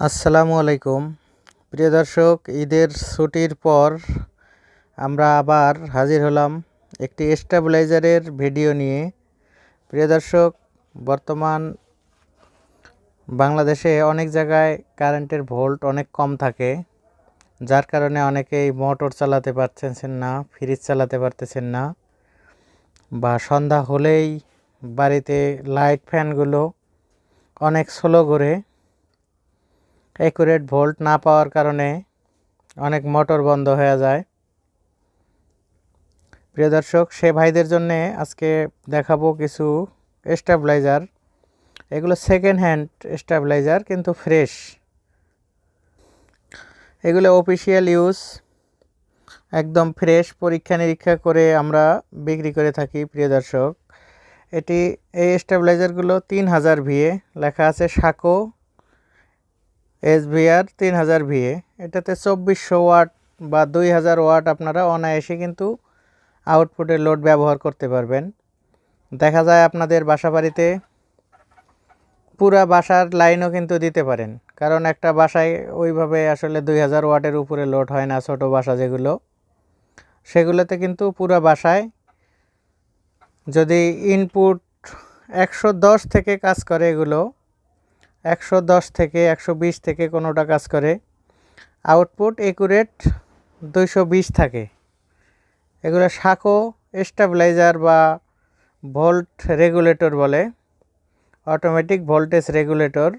আসসালামু আলাইকুম। প্রিয় দর্শক, ঈদের ছুটির পর আমরা আবার হাজির হলাম একটি স্টেবিলাইজারের ভিডিও নিয়ে। প্রিয় দর্শক, বর্তমান বাংলাদেশে অনেক জায়গায় কারেন্টের ভোল্ট অনেক কম থাকে, যার কারণে অনেকেই মোটর চালাতে পারতেছেন না, ফ্রিজ চালাতে পারতেছেন না বা সন্ধ্যা হলেই বাড়িতে লাইট ফ্যানগুলো অনেক স্লো করে অ্যাকুরেট ভোল্ট না পাওয়ার কারণে অনেক মোটর বন্ধ হয়ে যায়। প্রিয় দর্শক, সে ভাইদের জন্য আজকে দেখাবো কিছু স্টেবিলাইজার এগুলো সেকেন্ড হ্যান্ড স্টেবিলাইজার কিন্তু ফ্রেশ এগুলো অফিসিয়াল ইউজ একদম ফ্রেশ পরীক্ষা নিরীক্ষা করে আমরা বিক্রি করে থাকি, প্রিয় দর্শক। এটি, এই স্টেবিলাইজারগুলো তিন হাজার ভিএ লেখা আছে সাকো এসভিআর তিন হাজার ভিএ। এটাতে চব্বিশশো ওয়াট বা দুই হাজার ওয়াট আপনারা অনায়াসে কিন্তু আউটপুটের লোড ব্যবহার করতে পারবেন। দেখা যায় আপনাদের বাসা বাড়িতে পুরা বাসার লাইনও কিন্তু দিতে পারেন। কারণ একটা বাসায় ওইভাবে আসলে দুই হাজার ওয়াটের উপরে লোড হয় না, ছোটো বাসা যেগুলো। সেগুলোতে কিন্তু পুরা বাসায় যদি ইনপুট একশো দশ থেকে কাজ করে এগুলো একশো দশ থেকে একশো বিশ থেকে কোনোটা কাজ করে। আউটপুট একুরেট দুইশো বিশ থাকে। এগুলো সাঁকো, স্টাবিলাইজার বা ভোল্ট রেগুলেটর বলে। Automatic voltage regulator.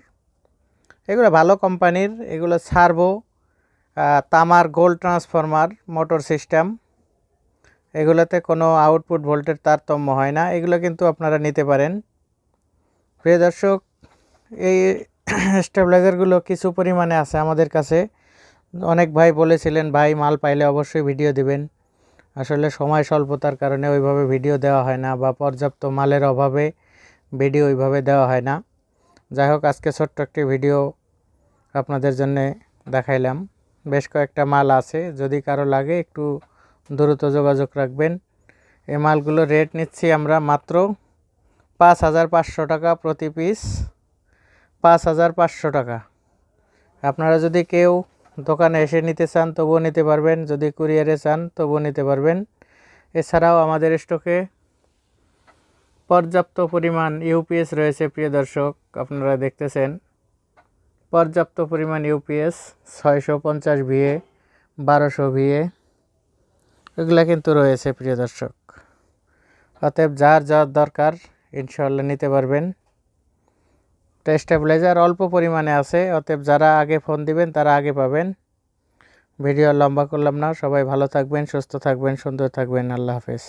এগুলো ভালো কোম্পানির, এগুলো সার্ভো তামার গোল্ড ট্রান্সফরমার, মোটর সিস্টেম। এগুলোতে কোনো আউটপুট ভোল্টের তারতম্য হয় না। এগুলো কিন্তু আপনারা নিতে পারেন। প্রিয় দর্শক এই স্টেবিলাইজারগুলো কিছু পরিমাণে আছে আমাদের কাছে। অনেক ভাই বলেছিলেন, ভাই, মাল পাইলে অবশ্যই ভিডিও দিবেন। আসলে সময় স্বল্পতার কারণে ওইভাবে ভিডিও দেওয়া হয় না বা পর্যাপ্ত মালের অভাবে ভিডিও ওইভাবে দেওয়া হয় না। যাই হোক, আজকে ছোট্ট একটি ভিডিও আপনাদের জন্যে দেখাইলাম। বেশ কয়েকটা মাল আছে, যদি কারও লাগে একটু দ্রুত যোগাযোগ রাখবেন। এই মালগুলো রেট নিচ্ছি আমরা মাত্র পাঁচ হাজার পাঁচশো টাকা প্রতি পিস। পাঁচ হাজার পাঁচশো টাকা। আপনারা যদি কেউ দোকানে এসে নিতে চান, তবুও নিতে পারবেন। যদি কুরিয়ারে চান, তবুও নিতে পারবেন। এছাড়াও আমাদের স্টকে পর্যাপ্ত পরিমাণ ইউপিএস রয়েছে, প্রিয় দর্শক, আপনারা দেখতেছেন। পর্যাপ্ত পরিমাণ ইউপিএস, ছয়শো পঞ্চাশ ভিএ, বারোশো ভিএ, এগুলো কিন্তু রয়েছে, প্রিয় দর্শক। অতএব যার যার দরকার ইনশাল্লাহ নিতে পারবেন। স্টেবিলাইজার অল্প পরিমাণে আছে, অতএব যারা আগে ফোন দিবেন তারা আগে পাবেন। ভিডিও লম্বা করলাম না, সবাই ভালো থাকবেন, সুস্থ থাকবেন, সুন্দর থাকবেন, আল্লাহ হাফেজ।